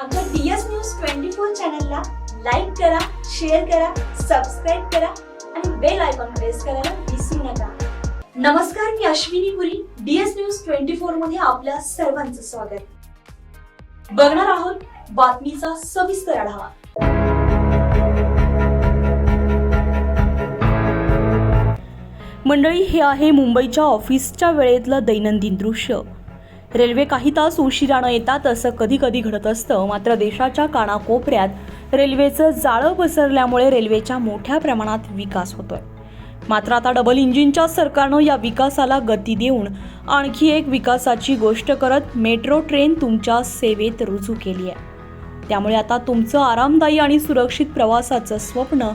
आमच्या D S news twenty four चॅनलला like करा शेअर करा सबस्क्राईब करा आणि बेल आयकॉन प्रेस करायला विसरू नका. नमस्कार मी Ashwini Puri D S news twenty फोरमध्ये आपल्या सर्वांचं स्वागत. बघणार आहोत बातमीचा सविस्तर आढावा. मंडळी हे आहे मुंबईच्या ऑफिसच्या वेळेतलं दैनंदिन दृश्य. रेल्वे काही तास उशिरानं येतात असं कधी कधी घडत असतं. मात्र देशाच्या कानाकोपऱ्यात रेल्वेचं जाळं पसरल्यामुळे रेल्वेच्या मोठ्या प्रमाणात विकास होतोय. मात्र आता डबल इंजिनच्या सरकारनं या विकासाला गती देऊन आणखी एक विकासाची गोष्ट करत मेट्रो ट्रेन तुमच्या सेवेत रुजू केली आहे. त्यामुळे आता तुमचं आरामदायी आणि सुरक्षित प्रवासाचं स्वप्न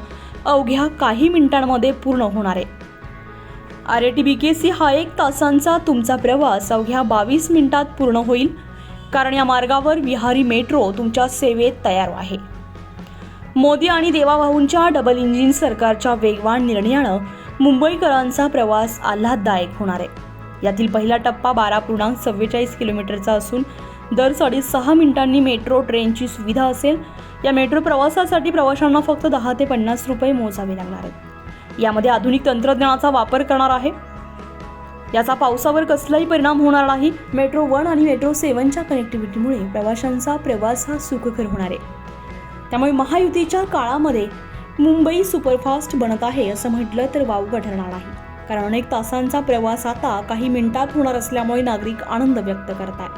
अवघ्या काही मिनिटांमध्ये पूर्ण होणार आहे. R A T B K C हा एक तासांचा तुमचा प्रवास अवघ्या बावीस मिनिटात पूर्ण होईल. कारण या मार्गावर विहारी मेट्रो तुमच्या सेवेत तयार आहे. मोदी आणि देवाभाऊंच्या डबल इंजिन सरकारच्या वेगवान निर्णयानं मुंबईकरांचा प्रवास आल्हाददायक होणार आहे. यातील पहिला टप्पा बारा पूर्णांक चव्वेचाळीस किलोमीटरचा असून दर साडेसहा मिनिटांनी मेट्रो ट्रेनची सुविधा असेल. या मेट्रो प्रवासासाठी प्रवाशांना फक्त दहा ते पन्नास रुपये मोजावे लागणार आहेत. यामध्ये आधुनिक तंत्रज्ञानाचा वापर करणार आहे. याचा पावसावर कसलाही परिणाम होणार नाही. मेट्रो वन आणि मेट्रो सेवनच्या कनेक्टिव्हिटीमुळे प्रवाशांचा प्रवास हा सुखकर होणार आहे. त्यामुळे महायुतीच्या काळामध्ये मुंबई सुपरफास्ट बनत आहे असं म्हटलं तर वावगं ठरणार नाही. कारण अनेक तासांचा प्रवास आता काही मिनिटात होणार असल्यामुळे नागरिक आनंद व्यक्त करतात.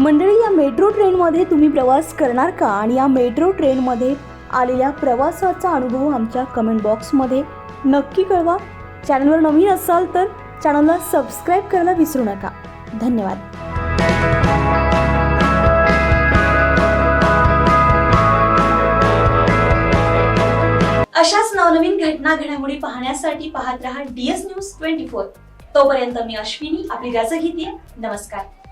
मंडळी या मेट्रो ट्रेनमध्ये तुम्ही प्रवास करणार का? आणि या मेट्रो ट्रेनमध्ये आलेल्या प्रवासाचा अनुभव आमच्या कमेंट बॉक्समध्ये नक्की कळवा. चॅनलवर नवीन असाल तर चॅनलला सबस्क्राईब करायला विसरू नका. धन्यवाद. अशाच नवनवीन घटना घडामोडी पाहण्यासाठी पाहत रहा डीएस न्यूज ट्वेंटी फोर. तोपर्यंत मी अश्विनी आपली रजा घेते. नमस्कार.